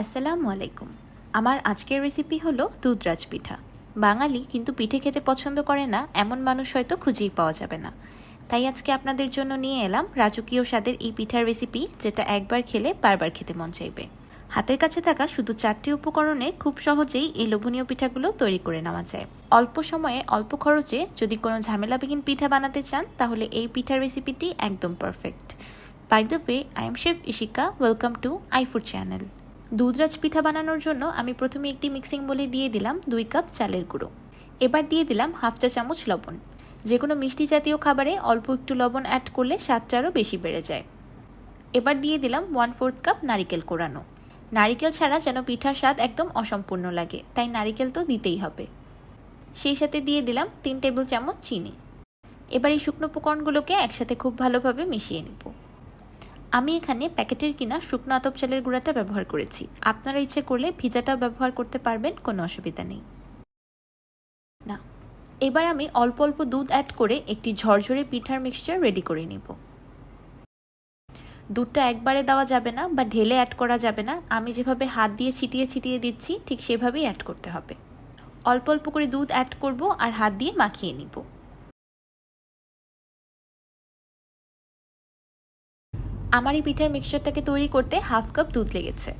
আসসালামু আলাইকুম। আমার আজকের রেসিপি হলো দুধরাজ পিঠা বাঙালি কিন্তু পিঠে খেতে পছন্দ করে না, এমন মানুষ হয়তো খুঁজেই পাওয়া যাবে না। তাই আজকে আপনাদের জন্য নিয়ে এলাম রাজকীয় স্বাদের এই পিঠার রেসিপি যেটা একবার খেলে বারবার খেতে মন চাইবে। হাতের কাছে থাকা শুধু চারটি উপকরণে খুব সহজেই এই লোভনীয় পিঠাগুলো তৈরি করে নেওয়া যায়। অল্প সময়ে, অল্প খরচে যদি কোনো ঝামেলাবিহীন পিঠা বানাতে চান, তাহলে এই পিঠার রেসিপিটি একদম perfect by the way I am chef Ishika welcome to iFood channel Dudhraj পিঠা বানানোর জন্য আমি প্রথমে একটি মিক্সিং বলে দিয়ে দিলাম দুই কাপ চালের গুঁড়ো। এবার দিয়ে দিলাম হাফ চা চামচ লবণ। যে কোনো মিষ্টি জাতীয় খাবারে অল্প একটু লবণ অ্যাড করলে স্বাদটা আরও বেশি বেড়ে যায়। এবার দিয়ে দিলাম ওয়ান ফোর্থ কাপ নারিকেল কোরানো। নারিকেল ছাড়া যেন পিঠার স্বাদ একদম অসম্পূর্ণ লাগে, তাই নারিকেল তো দিতেই হবে। সেই সাথে দিয়ে দিলাম তিন টেবিল চামচ চিনি। এবার এই শুকনো উপকরণগুলোকে একসাথে খুব ভালোভাবে মিশিয়ে নেব। আমি এখানে প্যাকেটের কিনা শুকনো আতপ চালের গুঁড়াটা ব্যবহার করেছি। আপনারা ইচ্ছে করলে ভিজাটাও ব্যবহার করতে পারবেন, কোনো অসুবিধা নেই। না, এবার আমি অল্প অল্প দুধ অ্যাড করে একটি ঝরঝরে পিঠার মিক্সচার রেডি করে নেব। দুধটা একবারে দেওয়া যাবে না বা ঢেলে অ্যাড করা যাবে না। আমি যেভাবে হাত দিয়ে ছিটিয়ে ছিটিয়ে দিচ্ছি, ঠিক সেভাবেই অ্যাড করতে হবে। অল্প অল্প করে দুধ অ্যাড করব আর হাত দিয়ে মাখিয়ে নিব। আমার এই পিঠার মিক্সচারটাকে তৈরি করতে হাফ কাপ দুধ লেগেছে।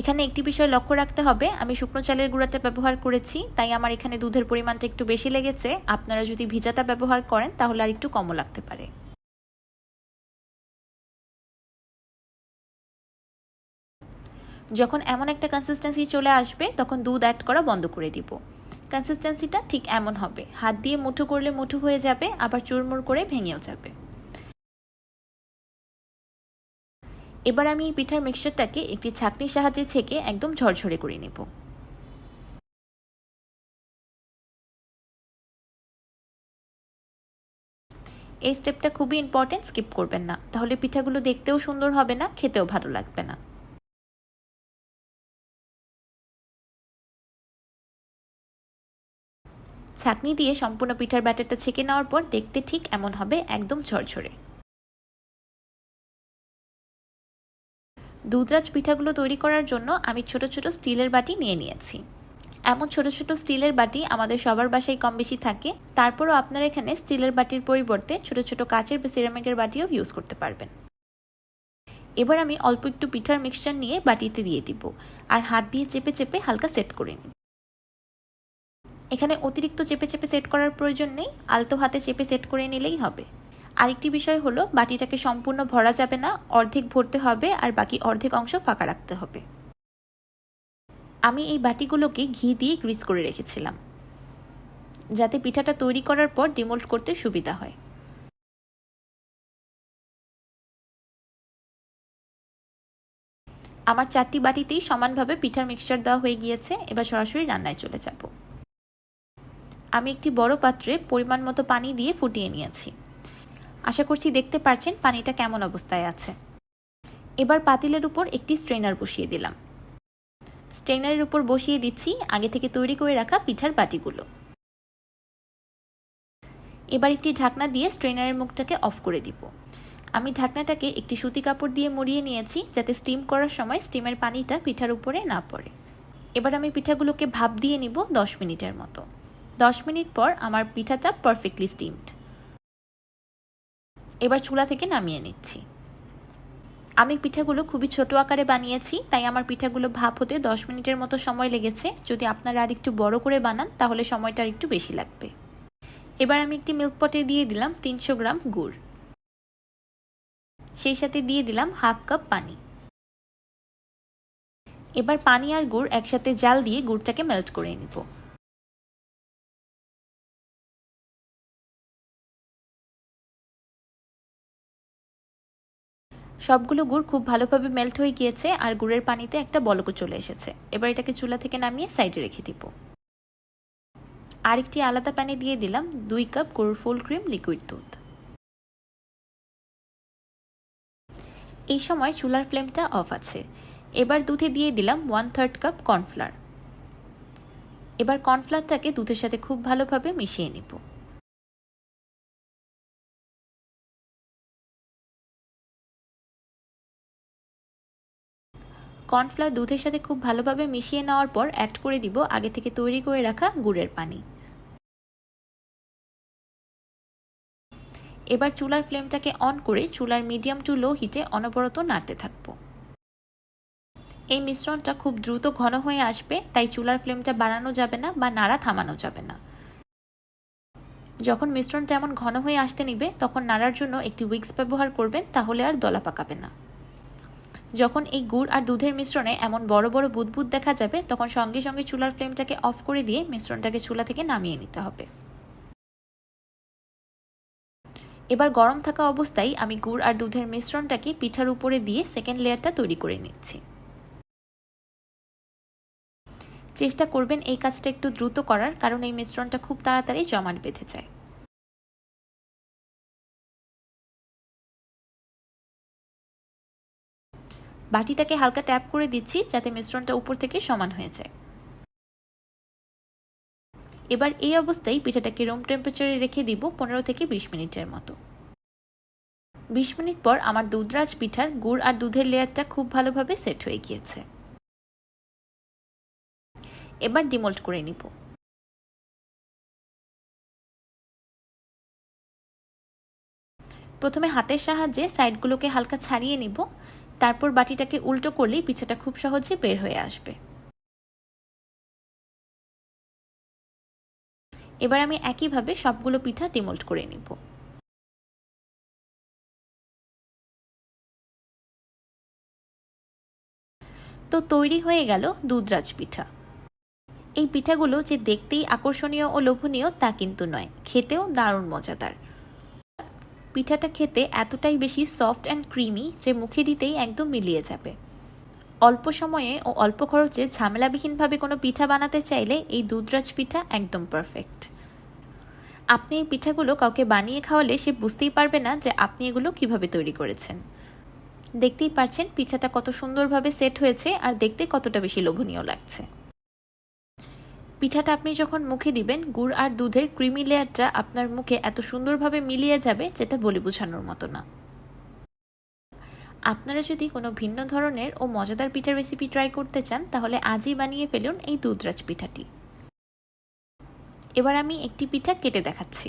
এখানে একটি বিষয় লক্ষ্য রাখতে হবে, আমি শুকনো চালের গুঁড়াটা ব্যবহার করেছি, তাই আমার এখানে দুধের পরিমাণটা একটু বেশি লেগেছে। আপনারা যদি ভিজাটা ব্যবহার করেন, তাহলে আর একটু কমও লাগতে পারে। যখন এমন একটা কনসিস্টেন্সি চলে আসবে, তখন দুধ অ্যাড করা বন্ধ করে দিব। কনসিস্টেন্সিটা ঠিক এমন হবে। হাত দিয়ে মুঠো করলে মুঠো হয়ে যাবে, আবার চুরমুর করে ভেঙেও যাবে। এবার আমি এই পিঠার মিক্সচারটাকে একটি ছাকনির সাহায্যে ছেঁকে একদম ঝরঝরে করে নেব। এই স্টেপটা খুবই ইম্পর্টেন্ট স্কিপ করবেন না। তাহলে পিঠাগুলো দেখতেও সুন্দর হবে না, খেতেও ভালো লাগবে না। ছাকনি দিয়ে সম্পূর্ণ পিঠার ব্যাটারটা ছেঁকে নেওয়ার পর দেখতে ঠিক এমন হবে, একদম ঝরঝরে। দুধরাজ পিঠাগুলো তৈরি করার জন্য আমি ছোট ছোট স্টিলের বাটি নিয়ে নিয়েছি। এমন ছোট ছোট স্টিলের বাটি আমাদের সবার বাসায় কম বেশি থাকে। তারপরও আপনারা এখানে স্টিলের বাটির পরিবর্তে ছোট ছোট কাচের বা সিরামিকের বাটিও ইউজ করতে পারবেন। এবার আমি অল্প একটু পিঠার মিক্সচার নিয়ে বাটিতে দিয়ে দিব আর হাত দিয়ে চেপে চেপে হালকা সেট করে নিই এখানে অতিরিক্ত চেপে চেপে সেট করার প্রয়োজন নেই, আলতো হাতে চেপে সেট করে নিলেই হবে। আরেকটি বিষয় হলো, বাটিটাকে সম্পূর্ণ ভরা যাবে না, অর্ধেক ভরতে হবে আর বাকি অর্ধেক অংশ ফাঁকা রাখতে হবে। আমি এই বাটিগুলোকে ঘি দিয়ে গ্রিস করে রেখেছিলাম, যাতে পিঠাটা তৈরি করার পর ডিমোল্ড করতে সুবিধা হয়। আমার চারটি বাটিতেই সমানভাবে পিঠার মিক্সচার দেওয়া হয়ে গিয়েছে, এবার সরাসরি রান্নায় চলে যাব। আমি একটি বড় পাত্রে পরিমাণ মতো পানি দিয়ে ফুটিয়ে নিয়েছি। আশা করছি দেখতে পারছেন পানিটা কেমন অবস্থায় আছে। এবার পাতিলের উপর একটি স্ট্রেনার বসিয়ে দিলাম। স্ট্রেনারের উপর বসিয়ে দিচ্ছি আগে থেকে তৈরি করে রাখা পিঠার বাটিগুলো। এবার একটি ঢাকনা দিয়ে স্ট্রেনারের মুখটাকে অফ করে দিব। আমি ঢাকনাটাকে একটি সুতি কাপড় দিয়ে মুড়িয়ে নিয়েছি যাতে স্টিম করার সময় স্টিমের পানিটা পিঠার উপরে না পড়ে। এবার আমি পিঠাগুলোকে ভাপ দিয়ে নিব দশ মিনিটের মতো। দশ মিনিট পর আমার পিঠাটা পারফেক্টলি স্টিমড এবার চুলা থেকে নামিয়ে নিচ্ছি। আমি পিঠাগুলো খুবই ছোট আকারে বানিয়েছি, তাই আমার পিঠাগুলো ভাপ হতে দশ মিনিটের মতো সময় লেগেছে। যদি আপনারা আর একটু বড় করে বানান, তাহলে সময়টা একটু বেশি লাগবে। এবার আমি একটি মিল্ক পটে দিয়ে দিলাম তিনশো গ্রাম গুড়। সেই সাথে দিয়ে দিলাম হাফ কাপ পানি। এবার পানি আর গুড় একসাথে জাল দিয়ে গুড়টাকে মেল্ট করে নিব। সবগুলো গুড় খুব ভালোভাবে মেল্ট হয়ে গিয়েছে আর গুড়ের পানিতে একটা বলকও চলে এসেছে। এবার এটাকে চুলা থেকে নামিয়ে সাইডে রেখে দিব। আরেকটি আলাদা প্যানে দিয়ে দিলাম দুই কাপ গরুর ফুল ক্রিম লিকুইড দুধ। এই সময় চুলার ফ্লেমটা অফ আছে। এবার দুধে দিয়ে দিলাম ওয়ান থার্ড কাপ কর্নফ্লাওয়ার এবার কর্নফ্লাওয়ারটাকে দুধের সাথে খুব ভালোভাবে মিশিয়ে নিব। কর্নফ্লাওয়ার দুধের সাথে খুব ভালোভাবে মিশিয়ে নেওয়ার পর অ্যাড করে দিব আগে থেকে তৈরি করে রাখা গুড়ের পানি। এবার চুলার ফ্লেমটাকে অন করে চুলার মিডিয়াম টু লো হিটে অনবরত নাড়তে থাকব। এই মিশ্রণটা খুব দ্রুত ঘন হয়ে আসবে, তাই চুলার ফ্লেমটা বাড়ানো যাবে না বা নাড়া থামানো যাবে না। যখন মিশ্রণটা এমন ঘন হয়ে আসতে নিবে, তখন নাড়ার জন্য একটি উইক্স ব্যবহার করবেন, তাহলে আর দলা পাকাবে না। যখন এই গুড় আর দুধের মিশ্রণে এমন বড় বড় বুদবুদ দেখা যাবে, তখন সঙ্গে সঙ্গে চুলার ফ্লেমটাকে অফ করে দিয়ে মিশ্রণটাকে চুলা থেকে নামিয়ে নিতে হবে। এবার গরম থাকা অবস্থায় আমি গুড় আর দুধের মিশ্রণটাকে পিঠার উপরে দিয়ে সেকেন্ড লেয়ারটা তৈরি করে নিচ্ছি। চেষ্টা করবেন এই কাজটা একটু দ্রুত করার, কারণ এই মিশ্রণটা খুব তাড়াতাড়ি জমাট বেঁধে যায়। বাটিটাকে হালকা ট্যাপ করে দিচ্ছি যাতে মিশ্রণটা উপর থেকে সমান হয়ে যায় এবার এই অবস্থায় পিঠাটাকে রুম টেম্পারেচারে রেখে দিব পনেরো থেকে বিশ মিনিটের মতো। বিশ মিনিট পর আমার দুধরাজ পিঠার গুড় আর দুধের লেয়ারটা খুব ভালোভাবে সেট হয়ে গিয়েছে। এবার ডিমোল্ট করে নিব। প্রথমে হাতের সাহায্যে সাইডগুলোকে হালকা ছাড়িয়ে নিব। তারপর বাটিটাকে উল্টো করলেই পিঠাটা খুব সহজে বের হয়ে আসবে। এবার আমি একইভাবে সবগুলো পিঠা ডিমোল্ট করে নিব। তো তৈরি হয়ে গেল দুধরাজ পিঠা। এই পিঠাগুলো যে দেখতেই আকর্ষণীয় ও লোভনীয় তা কিন্তু নয়, খেতেও দারুণ মজাদার। পিঠাটা খেতে এতটাই বেশি সফট অ্যান্ড ক্রিমি যে মুখে দিতেই একদম মিলিয়ে যাবে। অল্প সময়ে ও অল্প খরচে ঝামেলাবিহীনভাবে কোনো পিঠা বানাতে চাইলে এই দুধরাজ পিঠা একদম পারফেক্ট আপনি এই পিঠাগুলো কাউকে বানিয়ে খাওয়ালে সে বুঝতেই পারবে না যে আপনি এগুলো কীভাবে তৈরি করেছেন। দেখতেই পাচ্ছেন পিঠাটা কত সুন্দরভাবে সেট হয়েছে আর দেখতে কতটা বেশি লোভনীয় লাগছে। পিঠাটা আপনি যখন মুখে দিবেন, গুড় আর দুধের ক্রিমি লেয়ারটা আপনার মুখে এত সুন্দরভাবে মিলিয়ে যাবে যেটা বলে বোঝানোর মতো না। আপনারা যদি কোনো ভিন্ন ধরনের ও মজাদার পিঠার রেসিপি ট্রাই করতে চান, তাহলে আজই বানিয়ে ফেলুন এই দুধরাজ পিঠাটি। এবার আমি একটি পিঠা কেটে দেখাচ্ছি।